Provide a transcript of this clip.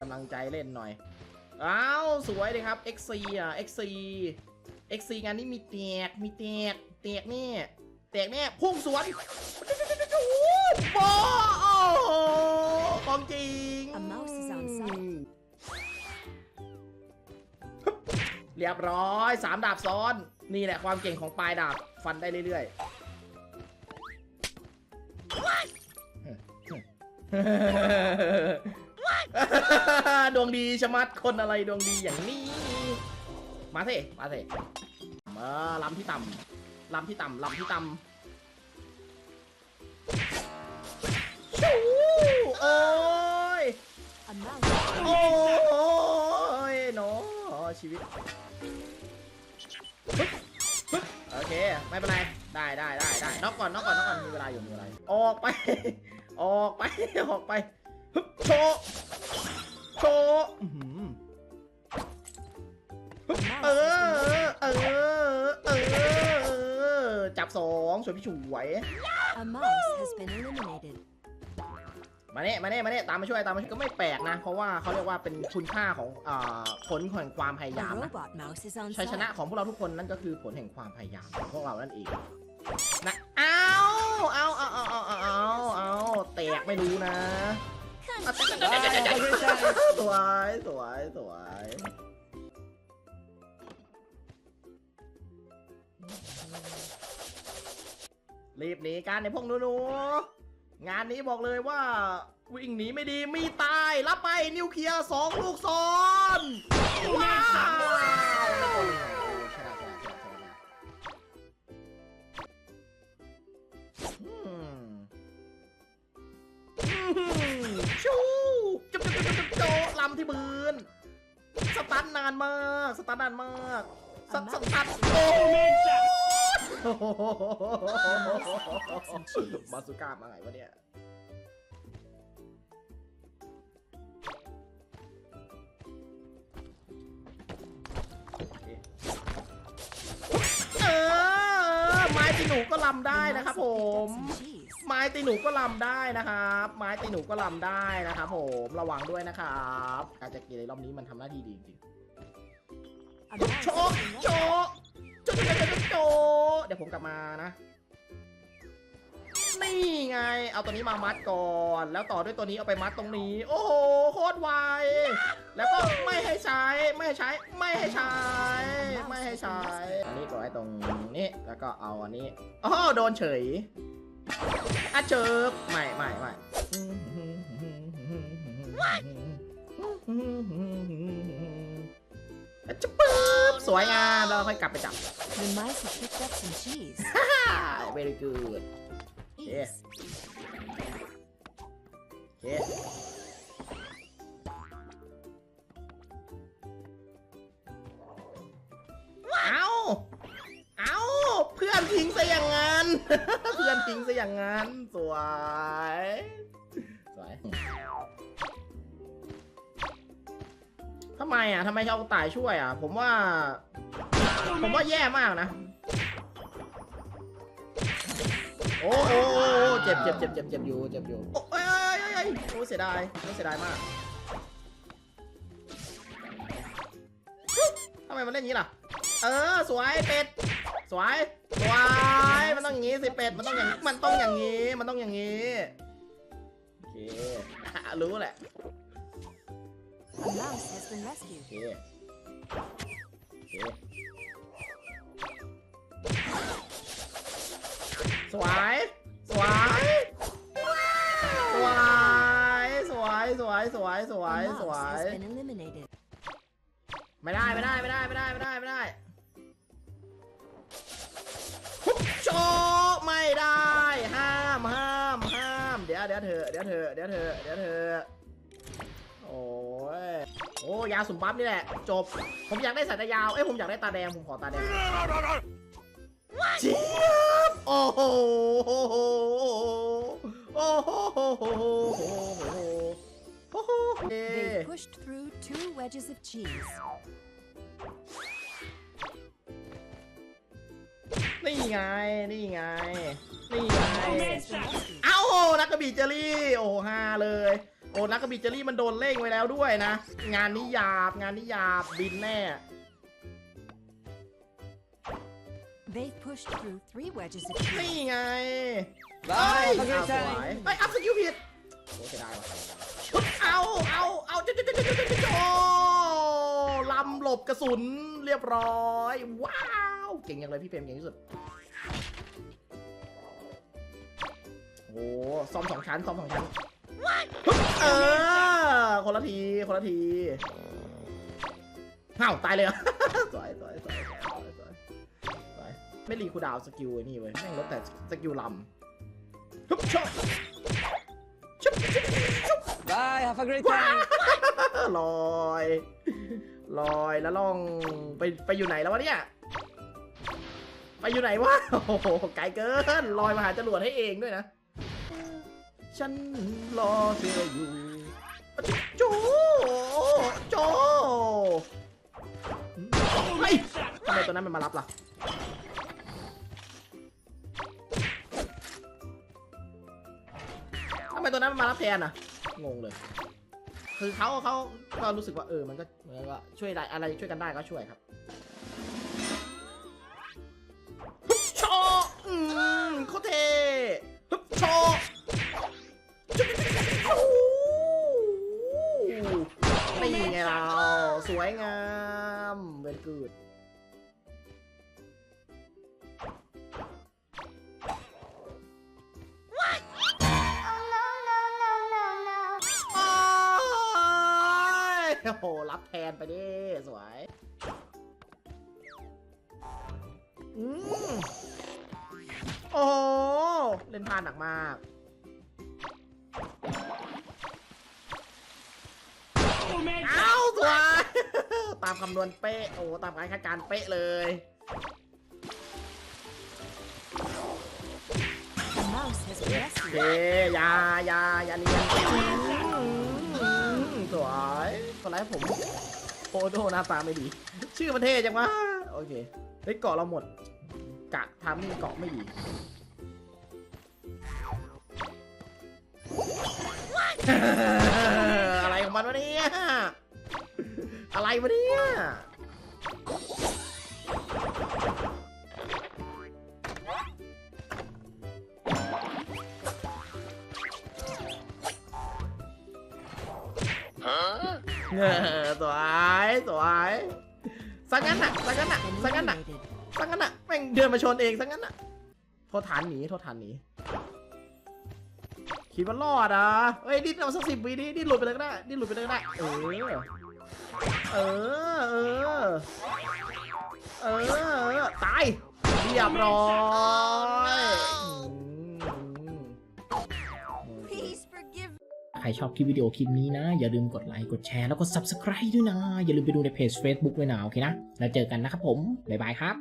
กำลังใจเล่นหน่อย อ้าว สวยเลยครับ XC อะ XC XC งานนี้มีแตก มีแตก แตกแน่แตกแน่พุ่งสวนบอโอ้โหของจริง A mouse is on site. เรียบร้อยสามดาบซ้อน นี่แหละความเก่งของปลายดาบ ฟันได้เรื่อยๆ ดวงดีชะมัดคนอะไรดวงดีอย่างนี้ มาสิมาสิมาลำที่ต่ำลำที่ต่ำลำที่ต่ำชูโอ้ยโอ้ยเนาะชีวิตโอเค ไม่เป็นไร ได้ได้ได้ได้น็อกก่อนน็อกก่อนน็อกก่อนมีเวลาอยู่มีเวลาอยู่ออกไป ออกไป ออกไปฮึบโช เออ เออ เออ จับสองสวยพี่ฉวยมาเน่มาเน่มาเน่ตามมาช่วยตามมาช่วยก็ไม่แปลกนะ เพราะว่าเขาเรียกว่าเป็นคุณค่าของอผลแห่งความพยายามชัยชนะของพวกเราทุกคนนั่นก็คือผลแห่งความพยายามของพวกเรานั่นเองนะเอาเอาเอาเอาเอาเอาเอาแตกไม่รู้นะ สวยสวยสวยรีบหนีการในพวกหนูๆงานนี้บอกเลยว่าวิ่งหนีไม่ดีมีตาย รับไปนิวเคลียร์สองลูกซ้อนานมากสตันนานมากสสตันโอ้บาสุก้ามาไงวะเนี่ยเออไม้ตีหนูก็ลำได้ The นะครับ mouse ผ has ม picked up some cheese. ไม้ตีหนูก็ลำได้นะครับ ไม้ตีหนูก็ลำได้นะครับผม ระวังด้วยนะครับ การจะกีในรอบนี้มันทำหน้าที่ดีจริง A ๆ mouse โช has ว์ been โช rescued. ว์โชว์โชว์โชว์โชว์เดี๋ยวผมกลับมานะ นี่ไง เอาตัวนี้มามัดก่อน แล้วต่อด้วยตัวนี้เอาไปมัดตรงนี้ โอ้โห โคตรไว แล้วก็ไม่ให้ใช้ ไม่ให้ใช้ ไม่ให้ใช้ ไม่ให้ใช้ อันนี้ก็ไว้ตรงนี้ แล้วก็เอาอันนี้อ๋อโดนเฉยอะเจิบไม่ไม่ไม่อะ จะปึ๊บสวยงามแล้วค่อยกลับไปจับ The mice have picked up some cheese. ฮ่า very good Yes. โอเคเอาเอาเพื่อนทิ้งซะอย่างนั้น เพื่อนทิ้งซะอย่างนั้น สวย สวย ไมอะทำไมเอาตายช่วยอะ ผมว่า ผมว่าแย่มากนะ โอ้โอ้โอ้โอ้เจ็บเจ็บเจ็บเจ็บเจ็บอยู่เจ็บอยู่โอ้ยเอ้ยเอ้ยเอ้ยโอ้เสียดายโอ้เสียดายมากทำไมมันเล่นอย่างนี้ล่ะ เออ สวยเป็ด สวย สวย มันต้องอย่างนี้สิเป็ด มันต้องอย่างมันต้องอย่างนี้ มันต้องอย่างนี้ โอเค รู้แหละ A mouse has been โอ rescued. เคโอเคสวยสวยสวยสวยสวยสวยสวย A สว mouse ย has been eliminated. ไม่ได้ไม่ได้ไม่ได้ไม่ได้ไม่ได้ไม่ได้ทุบโชว์ไม่ได้ ห้ามห้ามห้าม เดี๋ยวเดี๋ยวเถอะเดี๋ยวเถอะเดี๋ยวเถอะเดี๋ยวเถอะ โอ้ยโอ้ยาสุ่มปั๊บนี่แหละ จบ ผมอยากได้สายตายาว เอ้ยผมอยากได้ตาแดง ผมขอตาแดงเจี๊ยบโอ้โหโอ้โหโอ้โหโอ้โหโอ้โห They pushed through two wedges of cheese. นี่ไง นี่ไง นี่ไง เอ้านักกระบี่เจอรี่ โอ้หฮาเลย โอ้นักกระบิเจอรี่มันโดนเล่งไว้แล้วด้วยนะ งานนี้หยาบงานนี้หยาบบินแน่ They've pushed through three wedges of นี่ cheese. ไงบาเฮ้ยยพักเอาสใจวยเฮ้ยอัพสกิลผิดโอ้เสียดายว่ะเอาเอาเอาจุ๊จุ๊จุ๊จุ๊จุ๊จุ๊โอ้ลำหลบกระสุนเรียบร้อย ว้าว เก่งอย่างเลยพี่เพมเก่งที่สุด โอ้ซ่อมสองชั้นซ่อมสองชั้นเออคน ละที คนละทีเอ้าตายเลยเหรอสวยสวยสวยสวยสวยสวยสวยไม่รีคูลดาวน์สกิลไอ้นี่เว้ยแม่งลดแต่สกิลลำฮึบชอบชุบชุบชุบบาย have a great time ลอยลอยแล้วล่องไปไปอยู่ไหนแล้ววะเนี่ย ไปอยู่ไหนวะโอ้โหไกลเกินลอยมาหาจรวดให้เองด้วยนะ ฉันรอเธออยู่ โจโจเฮ้ยทำไมตัวนั้นมันมารับล่ะทำไมตัวนั้นมันมารับแทนอะ งงเลย คือเขาเขาก็รู้สึกว่าเออ มันก็เหมือนว่าช่วยได้อะไรช่วยกันได้ก็ช่วยครับฮึบโชอืมโคเทฮึบโชว์จุ๊บจุ๊บจุ๊บจุ๊บ นี่ไงเราสวยงามเวนกูดโอ้โห รับแทนไปดิ สวย อืมโอ้เล่นพานหนักมาก เอ้าสวยตามคำนวณเป๊ะ โอ้ตามการคาดการณ์เป๊ะเลย The mouse has โอเค rescued. อยาอยาอยาเนียนอืมสวยตอนแรกผมโอโดหน้าตาไม่ดี ชื่อประเทศจังวะโอเคเฮ้ยเกาะเราหมด กะทำนี่เกาะไม่ดี ของมันวะเนี่ยอะไรวะเนี่ยเออสวยสวยสังงั้นน่ะสังงั้นน่ะสังงั้นน่ะสังงั้นน่ะแม่งเดินมาชนเองสังงั้นน่ะโทษฐานหนีโทษฐานหนี คิดว่ารอดอะเฮ้ยดิ้นเอาสักสิบวิดิดิ้นหลุดไปเลยก็ได้ดิ้นหลุดไปเลยก็ได้ เออ เออ เออ เออ ตายเรียบร้อยใครชอบคลิปวิดีโอคลิปนี้นะ อย่าลืมกดไลค์กดแชร์แล้วก็ Subscribe ด้วยนะ อย่าลืมไปดูในเพจ Facebook ด้วยนะ โอเคนะ แล้วเจอกันนะครับผม บ๊ายบายครับ